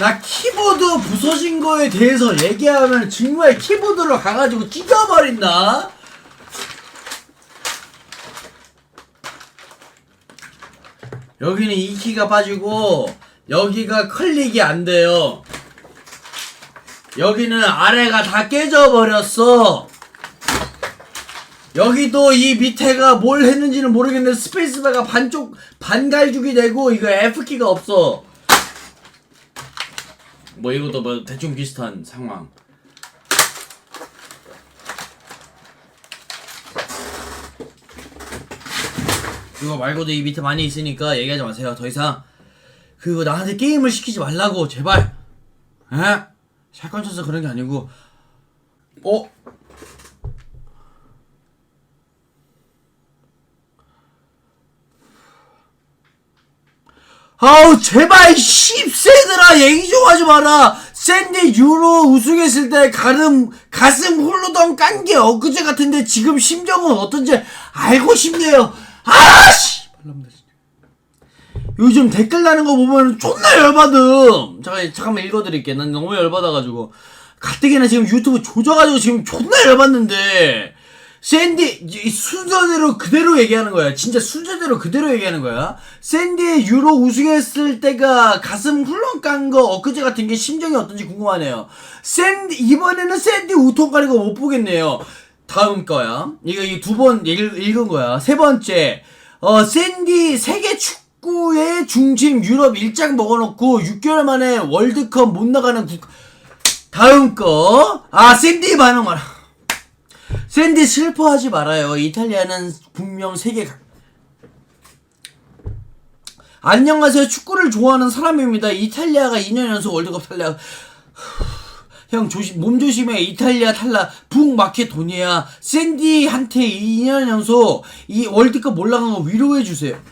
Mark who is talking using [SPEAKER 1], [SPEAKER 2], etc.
[SPEAKER 1] 나 키보드 부서진 거에 대해서 얘기하면 정말 키보드로 가가지고 찢어버린다. 여기는 2키가 빠지고 여기가 클릭이 안 돼요. 여기는 아래가 다 깨져버렸어. 여기도 이 밑에가 뭘 했는지는 모르겠는데 스페이스바가 반쪽 반갈죽이 되고 이거 F키가 없어. 뭐 이것도 뭐 대충 비슷한 상황. 이거 말고도 이 밑에 많이 있으니까 얘기하지 마세요. 더 이상 그거 나한테 게임을 시키지 말라고 제발. 에? 샷건 쳐서 그런 게 아니고 어? 아우 제발 씹새들아 얘기 좀 하지 마라. 샌디 유로 우승했을 때 가슴 가슴 홀로덩 깐 게 엊그제 같은데 지금 심정은 어떤지 알고 싶네요. 아씨! 요즘 댓글 다는 거 보면 존나 열받음. 잠깐 잠깐만 읽어드릴게 난 너무 열받아가지고. 가뜩이나 지금 유튜브 조져가지고 지금 존나 열받는데 샌디 이 순서대로 그대로 얘기하는 거야. 진짜 순서대로 그대로 얘기하는 거야. 샌디의 유로 우승했을 때가 가슴 훌렁 깐 거 엊그제 같은 게 심정이 어떤지 궁금하네요. 샌디 이번에는 샌디 우통 가리고 못 보겠네요. 다음 거야. 이거 이두번 읽은 거야. 세 번째. 어 샌디 세계 축구의 중심 유럽 일장 먹어놓고 6개월 만에 월드컵 못 나가는 국 다음 거. 아 샌디 반응 봐라. 샌디 슬퍼하지 말아요. 이탈리아는 분명 세계 각... 안녕하세요. 축구를 좋아하는 사람입니다. 이탈리아가 2년 연속 월드컵 탈락. 형 조심 몸 조심해. 이탈리아 탈락. 북마케도니아 샌디한테 2년 연속 이 월드컵 올라간 거 위로해 주세요.